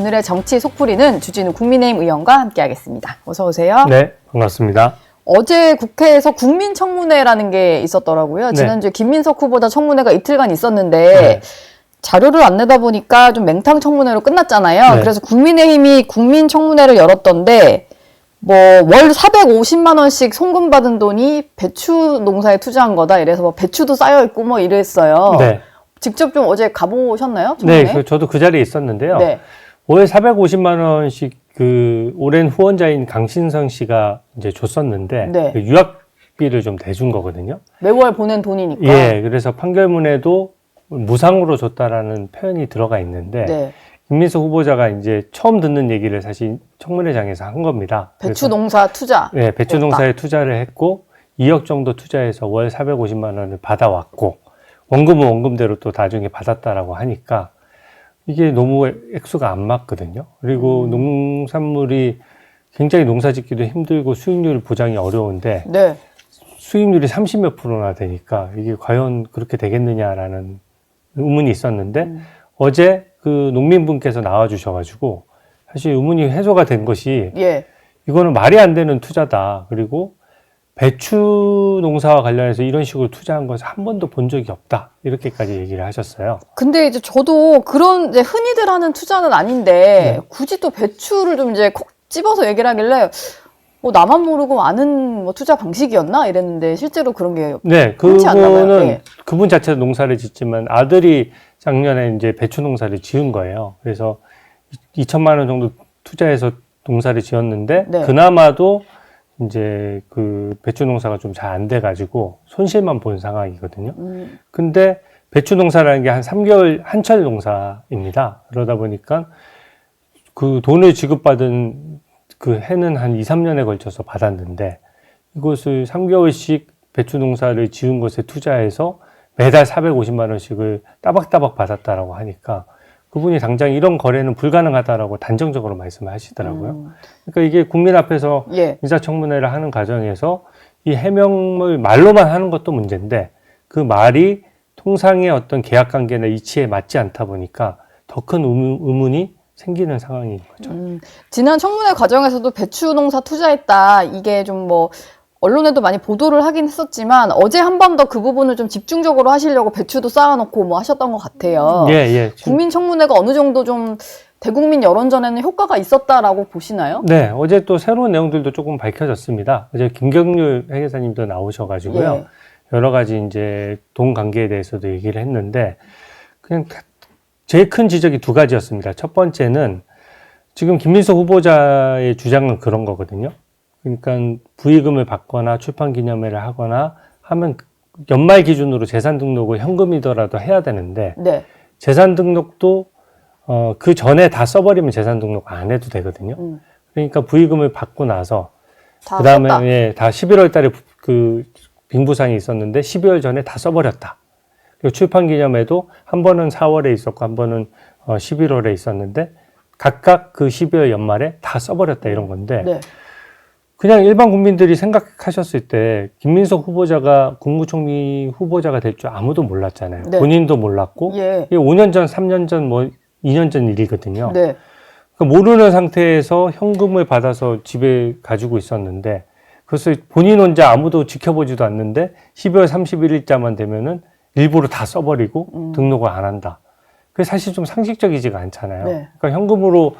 오늘의 정치 속풀이는 주진우 국민의힘 의원과 함께하겠습니다. 어서 오세요. 네, 반갑습니다. 어제 국회에서 국민청문회라는 게 있었더라고요. 네. 지난주에 김민석 후보자 청문회가 이틀간 있었는데 네. 자료를 안 내다 보니까 좀 맹탕 청문회로 끝났잖아요. 네. 그래서 국민의힘이 국민청문회를 열었던데 뭐 월 450만 원씩 송금 받은 돈이 배추 농사에 투자한 거다. 이래서 뭐 배추도 쌓여 있고 뭐 이랬어요. 네, 직접 좀 어제 가보셨나요? 청문회? 네, 그 저도 그 자리에 있었는데요. 네. 월 450만 원씩 그 오랜 후원자인 강신성 씨가 이제 줬었는데 네. 그 유학비를 좀 대준 거거든요. 매월 보낸 돈이니까. 예, 그래서 판결문에도 무상으로 줬다라는 표현이 들어가 있는데 네. 김민석 후보자가 이제 처음 듣는 얘기를 사실 청문회장에서 한 겁니다. 배추 농사 투자. 네, 배추 줬다. 농사에 투자를 했고 2억 정도 투자해서 월 450만 원을 받아왔고 원금은 원금대로 또 나중에 받았다라고 하니까 이게 너무 액수가 안 맞거든요. 그리고 음. 농산물이 굉장히 농사 짓기도 힘들고 수익률 보장이 어려운데 네. 수익률이 30몇 프로나 되니까 이게 과연 그렇게 되겠느냐라는 의문이 있었는데 음. 어제 그 농민분께서 나와 주셔가지고 사실 의문이 해소가 된 것이 예. 이거는 말이 안 되는 투자다. 그리고 배추 농사와 관련해서 이런 식으로 투자한 것을 한 번도 본 적이 없다. 이렇게까지 얘기를 하셨어요. 근데 이제 저도 그런 이제 흔히들 하는 투자는 아닌데 네. 굳이 또 배추를 좀 이제 콕 집어서 얘기를 하길래 뭐 나만 모르고 아는 뭐 투자 방식이었나 이랬는데 실제로 그런 게 네. 그분은 예. 그분 자체도 농사를 짓지만 아들이 작년에 이제 배추 농사를 지은 거예요. 그래서 2천만 원 정도 투자해서 농사를 지었는데 네. 그나마도 이제 그 배추 농사가 좀 잘 안 돼가지고 손실만 본 상황이거든요. 음, 근데 배추 농사라는 게 한 3개월 한철 농사입니다. 그러다 보니까 그 돈을 지급받은 그 해는 한 2, 3년에 걸쳐서 받았는데 이것을 3개월씩 배추 농사를 지은 것에 투자해서 매달 450만 원씩을 따박따박 받았다라고 하니까 그분이 당장 이런 거래는 불가능하다라고 단정적으로 말씀을 하시더라고요. 음, 그러니까 이게 국민 앞에서 예. 인사청문회를 하는 과정에서 이 해명을 말로만 하는 것도 문제인데 그 말이 통상의 어떤 계약 관계나 이치에 맞지 않다 보니까 더 큰 의문이 생기는 상황인 거죠. 음, 지난 청문회 과정에서도 배추 농사 투자했다 이게 좀 뭐 언론에도 많이 보도를 하긴 했었지만 어제 한 번 더 그 부분을 좀 집중적으로 하시려고 배추도 쌓아놓고 뭐 하셨던 것 같아요. 예, 예. 지금- 국민 청문회가 어느 정도 좀 대국민 여론전에는 효과가 있었다라고 보시나요? 네, 어제 또 새로운 내용들도 조금 밝혀졌습니다. 어제 김경률 회계사님도 나오셔가지고요. 예. 여러 가지 이제 돈 관계에 대해서도 얘기를 했는데 그냥 다- 제일 큰 지적이 두 가지였습니다. 첫 번째는 지금 김민석 후보자의 주장은 그런 거거든요. 그러니까 부의금을 받거나 출판 기념회를 하거나 하면 연말 기준으로 재산 등록을 현금이더라도 해야 되는데 네. 재산 등록도 어, 그 전에 다 써버리면 재산 등록 안 해도 되거든요. 음, 그러니까 부의금을 받고 나서 다그 다음에. 예, 다 11월 달에 부- 그 빙부상이 있었는데 12월 전에 다 써버렸다. 그리고 출판 기념회도 한 번은 4월에 있었고 한 번은 어, 11월에 있었는데 각각 그 12월 연말에 다 써버렸다 이런 건데 네. 그냥 일반 국민들이 생각하셨을 때 김민석 후보자가 국무총리 후보자가 될 줄 아무도 몰랐잖아요. 네. 본인도 몰랐고 예. 이게 5년 전, 3년 전, 뭐 2년 전 일이거든요. 네. 그러니까 모르는 상태에서 현금을 받아서 집에 가지고 있었는데 그것을 본인 혼자 아무도 지켜보지도 않는데 12월 31일자만 되면은 일부러 다 써버리고 음. 등록을 안 한다. 그게 사실 좀 상식적이지가 않잖아요. 네. 그러니까 현금으로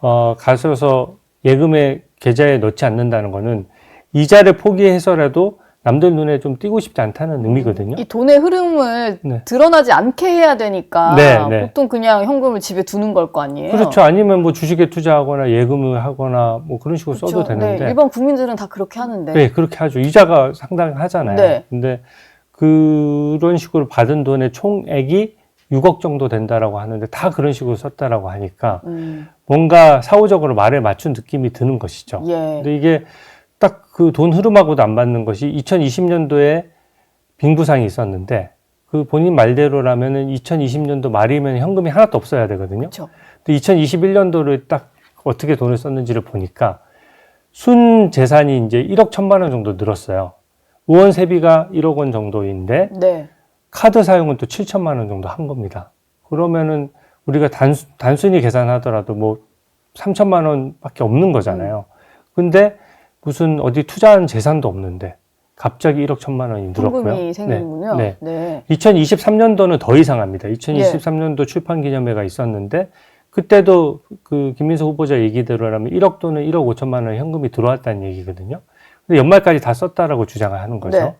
어, 가셔서 예금에 계좌에 넣지 않는다는 거는 이자를 포기해서라도 남들 눈에 좀 띄고 싶지 않다는 의미거든요. 이 돈의 흐름을 네. 드러나지 않게 해야 되니까 네, 네. 보통 그냥 현금을 집에 두는 걸 거 아니에요. 그렇죠. 아니면 뭐 주식에 투자하거나 예금을 하거나 뭐 그런 식으로 써도 그렇죠. 되는데 네, 일반 국민들은 다 그렇게 하는데. 네, 그렇게 하죠. 이자가 상당히 하잖아요. 네. 근데 그런 식으로 받은 돈의 총액이 6억 정도 된다라고 하는데 다 그런 식으로 썼다라고 하니까 음, 뭔가 사후적으로 말에 맞춘 느낌이 드는 것이죠. 예. 근데 이게 딱 그 돈 흐름하고도 안 맞는 것이 2020년도에 빙부상이 있었는데 그 본인 말대로라면은 2020년도 말이면 현금이 하나도 없어야 되거든요. 그렇죠. 근데 2021년도를 딱 어떻게 돈을 썼는지를 보니까 순 재산이 이제 1억 1천만 원 정도 늘었어요. 의원 세비가 1억 원 정도인데 네. 카드 사용은 또 7천만 원 정도 한 겁니다. 그러면은 우리가 단수, 단순히 계산하더라도 뭐 3천만 원밖에 없는 거잖아요. 근데 무슨 어디 투자한 재산도 없는데 갑자기 1억 천만 원이 늘었고요. 현금이 생기는군요. 네. 네. 2023년도는 더 이상합니다. 2023년도 출판 기념회가 있었는데 그때도 그 김민석 후보자 얘기대로라면 1억 또는 1억 5천만 원 현금이 들어왔다는 얘기거든요. 근데 연말까지 다 썼다라고 주장을 하는 거죠. 네.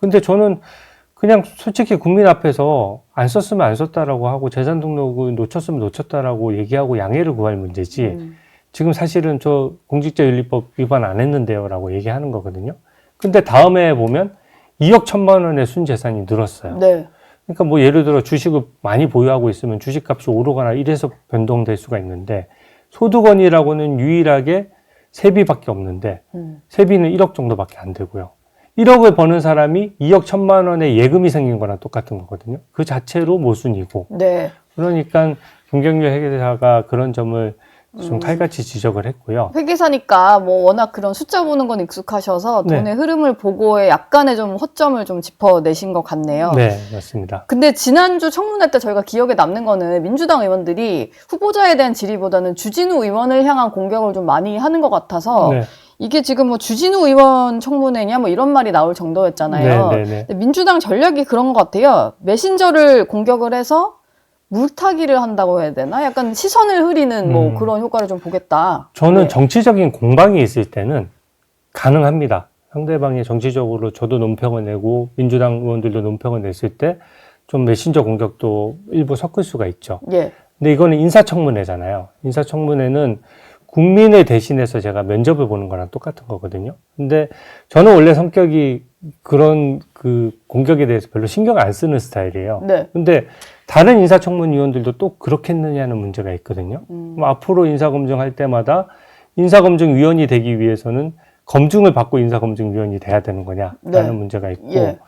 근데 저는 그냥 솔직히 국민 앞에서 안 썼으면 안 썼다라고 하고 재산 등록을 놓쳤으면 놓쳤다라고 얘기하고 양해를 구할 문제지 음. 지금 사실은 저 공직자윤리법 위반 안 했는데요라고 얘기하는 거거든요. 근데 다음에 보면 2억 천만 원의 순재산이 늘었어요. 네. 그러니까 뭐 예를 들어 주식을 많이 보유하고 있으면 주식값이 오르거나 이래서 변동될 수가 있는데 소득원이라고는 유일하게 세비밖에 없는데 음. 세비는 1억 정도밖에 안 되고요. 1억을 버는 사람이 2억 천만 원의 예금이 생긴 거랑 똑같은 거거든요. 그 자체로 모순이고 네. 그러니까 김경률 회계사가 그런 점을 좀 음. 칼같이 지적을 했고요. 회계사니까 뭐 워낙 그런 숫자 보는 건 익숙하셔서 네. 돈의 흐름을 보고에 약간의 좀 허점을 좀 짚어내신 것 같네요. 네, 맞습니다. 근데 지난주 청문회 때 저희가 기억에 남는 거는 민주당 의원들이 후보자에 대한 질의보다는 주진우 의원을 향한 공격을 좀 많이 하는 것 같아서 네, 이게 지금 뭐 주진우 의원 청문회냐 뭐 이런 말이 나올 정도였잖아요. 네, 네, 네. 민주당 전략이 그런 것 같아요. 메신저를 공격을 해서 물타기를 한다고 해야 되나? 약간 시선을 흐리는 뭐 음. 그런 효과를 좀 보겠다. 저는 네. 정치적인 공방이 있을 때는 가능합니다. 상대방이 정치적으로 저도 논평을 내고 민주당 의원들도 논평을 냈을 때 좀 메신저 공격도 일부 섞을 수가 있죠. 예. 근데 이거는 인사청문회잖아요. 인사청문회는 국민을 대신해서 제가 면접을 보는 거랑 똑같은 거거든요. 근데 저는 원래 성격이 그런 그 공격에 대해서 별로 신경 안 쓰는 스타일이에요. 네. 근데 다른 인사청문위원들도 또 그렇겠느냐는 문제가 있거든요. 음. 앞으로 인사검증할 때마다 인사검증위원이 되기 위해서는 검증을 받고 인사검증위원이 돼야 되는 거냐라는 네. 문제가 있고 예.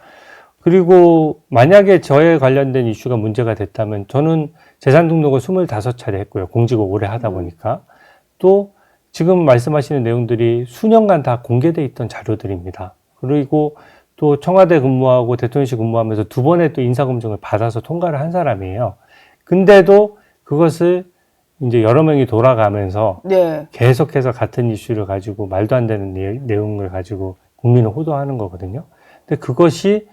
그리고 만약에 저에 관련된 이슈가 문제가 됐다면 저는 재산 등록을 25차례 했고요. 공직을 오래 하다 음. 보니까 또 지금 말씀하시는 내용들이 수년간 다 공개돼 있던 자료들입니다. 그리고 또 청와대 근무하고 대통령실 근무하면서 두 번의 또 인사검증을 받아서 통과를 한 사람이에요. 근데도 그것을 이제 여러 명이 돌아가면서 네. 계속해서 같은 이슈를 가지고 말도 안 되는 내- 내용을 가지고 국민을 호도하는 거거든요. 근데 그것이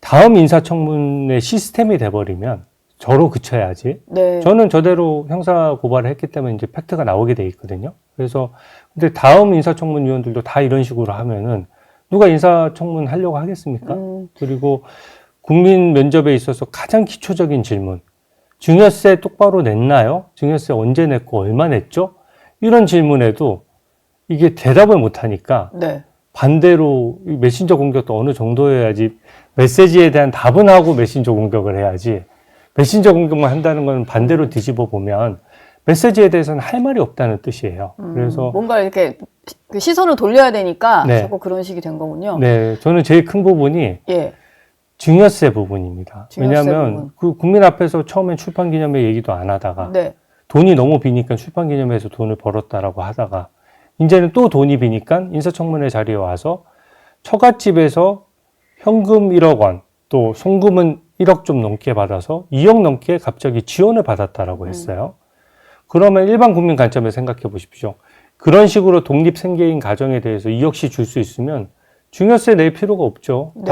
다음 인사청문회 시스템이 돼버리면 저로 그쳐야지. 네. 저는 저대로 형사 고발을 했기 때문에 이제 팩트가 나오게 돼 있거든요. 그래서 근데 다음 인사청문 위원들도 다 이런 식으로 하면은 누가 인사청문 하려고 하겠습니까? 음, 그리고 국민 면접에 있어서 가장 기초적인 질문. 증여세 똑바로 냈나요? 증여세 언제 냈고 얼마 냈죠? 이런 질문에도 이게 대답을 못 하니까 네. 반대로 이 메신저 공격도 어느 정도여야지 메시지에 대한 답은 하고 메신저 공격을 해야지 메신저 공격만 한다는 건 반대로 뒤집어 보면 메시지에 대해서는 할 말이 없다는 뜻이에요. 음, 그래서 뭔가 이렇게 그 시선을 돌려야 되니까 네. 자꾸 그런 식이 된 거군요. 네, 저는 제일 큰 부분이 예. 증여세 부분입니다. 증여세 왜냐하면 부분. 그 국민 앞에서 처음엔 출판 기념회 얘기도 안 하다가 네. 돈이 너무 비니까 출판 기념회에서 돈을 벌었다라고 하다가 이제는 또 돈이 비니까 인사청문회 자리에 와서 처갓집에서 현금 1억 원, 또 송금은 1억 좀 넘게 받아서 2억 넘게 갑자기 지원을 받았다라고 했어요. 그러면 일반 국민 관점에서 생각해 보십시오. 그런 식으로 독립 생계인 가정에 대해서 2억씩 줄 수 있으면 증여세 낼 필요가 없죠. 네.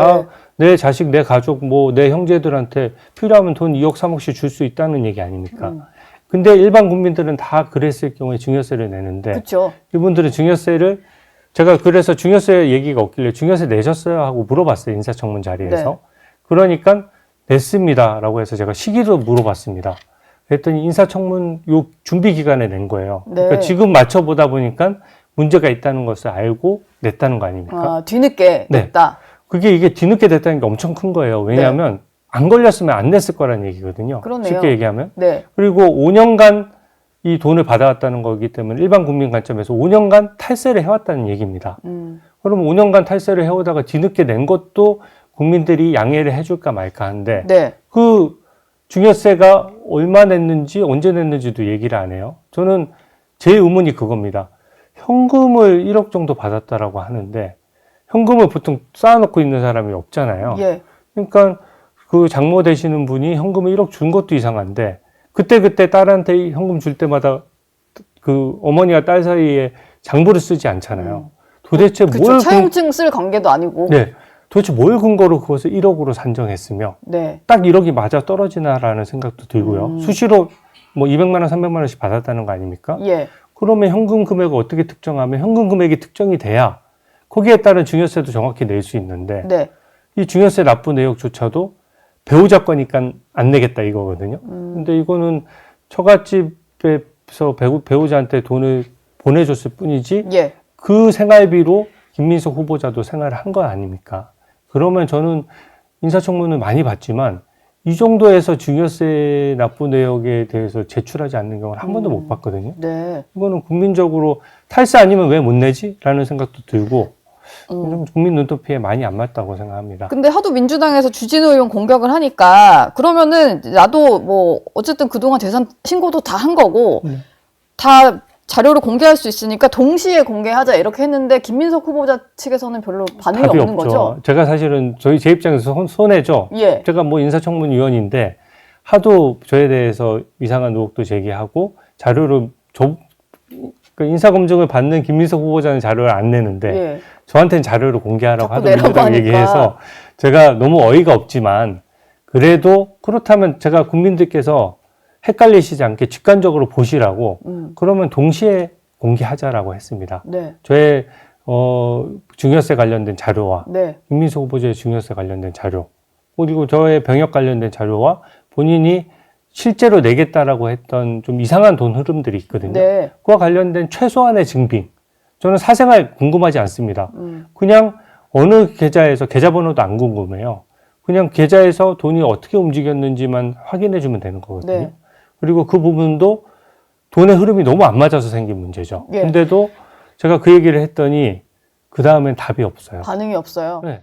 다내 자식, 내 가족, 뭐 내 형제들한테 필요하면 돈 2억, 3억씩 줄 수 있다는 얘기 아닙니까? 음, 근데 일반 국민들은 다 그랬을 경우에 증여세를 내는데 그렇죠. 이분들은 증여세를 제가 그래서 증여세 얘기가 없길래 증여세 내셨어요 하고 물어봤어요 인사청문 자리에서 네. 그러니까 냈습니다 라고 해서 제가 시기도 물어봤습니다. 그랬더니 인사청문 요 준비 기간에 낸 거예요. 네. 그러니까 지금 맞춰보다 보니까 문제가 있다는 것을 알고 냈다는 거 아닙니까? 아, 뒤늦게 네. 냈다. 그게 이게 뒤늦게 됐다는 게 엄청 큰 거예요. 왜냐하면 안 걸렸으면 안 냈을 거라는 얘기거든요. 네. 그러네요. 쉽게 얘기하면. 네. 그리고 5년간 이 돈을 받아왔다는 거기 때문에 일반 국민 관점에서 5년간 탈세를 해왔다는 얘기입니다. 음, 그럼 5년간 탈세를 해오다가 뒤늦게 낸 것도 국민들이 양해를 해줄까 말까 하는데 네. 그 증여세가 얼마 냈는지 언제 냈는지도 얘기를 안 해요. 저는 제 의문이 그겁니다. 현금을 1억 정도 받았다라고 하는데 현금을 보통 쌓아놓고 있는 사람이 없잖아요. 예. 그러니까 그 장모 되시는 분이 현금을 1억 준 것도 이상한데 그때 그때 딸한테 현금 줄 때마다 그 어머니와 딸 사이에 장부를 쓰지 않잖아요. 도대체 그쵸. 뭘 근, 차용증 쓸 관계도 아니고. 네. 도대체 뭘 근거로 그것을 1억으로 산정했으며 네. 딱 1억이 맞아 떨어지나라는 생각도 들고요. 음. 수시로 뭐 200만 원, 300만 원씩 받았다는 거 아닙니까? 예. 그러면 현금 금액을 어떻게 특정하면 현금 금액이 특정이 돼야 거기에 따른 증여세도 정확히 낼 수 있는데 네. 이 증여세 납부 내역조차도 배우자 거니까 안 내겠다 이거거든요. 음. 근데 이거는 처갓집에서 배우, 배우자한테 돈을 보내줬을 뿐이지 예. 그 생활비로 김민석 후보자도 생활을 한 거 아닙니까? 그러면 저는 인사청문을 많이 봤지만 이 정도에서 증여세 납부 내역에 대해서 제출하지 않는 경우는 한 번도 음. 못 봤거든요. 네. 이거는 국민적으로 탈세 아니면 왜 못 내지? 라는 생각도 들고 음. 좀 국민 눈높이에 많이 안 맞다고 생각합니다. 근데 하도 민주당에서 주진우 의원 공격을 하니까 그러면은 나도 뭐 어쨌든 그동안 재산 신고도 다 한 거고 네. 다 자료를 공개할 수 있으니까 동시에 공개하자 이렇게 했는데 김민석 후보자 측에서는 별로 반응이 답이 없는 없죠. 거죠. 제가 사실은 저희 제 입장에서 손, 손해죠. 예. 제가 뭐 인사청문위원인데 하도 저에 대해서 이상한 의혹도 제기하고 자료를 조, 그 인사검증을 받는 김민석 후보자는 자료를 안 내는데 예. 저한테는 자료를 공개하라고 자꾸 하도 내라고 하니까. 얘기해서 제가 너무 어이가 없지만 그래도 그렇다면 제가 국민들께서 헷갈리시지 않게 직관적으로 보시라고 음. 그러면 동시에 공개하자라고 했습니다. 네. 저의 어, 증여세 관련된 자료와 네. 김민수 후보자의 증여세 관련된 자료 그리고 저의 병역 관련된 자료와 본인이 실제로 내겠다라고 했던 좀 이상한 돈 흐름들이 있거든요. 네. 그와 관련된 최소한의 증빙. 저는 사생활 궁금하지 않습니다. 음. 그냥 어느 계좌에서 계좌번호도 안 궁금해요. 그냥 계좌에서 돈이 어떻게 움직였는지만 확인해 주면 되는 거거든요. 네. 그리고 그 부분도 돈의 흐름이 너무 안 맞아서 생긴 문제죠. 예. 근데도 제가 그 얘기를 했더니 그 다음엔 답이 없어요. 반응이 없어요. 네.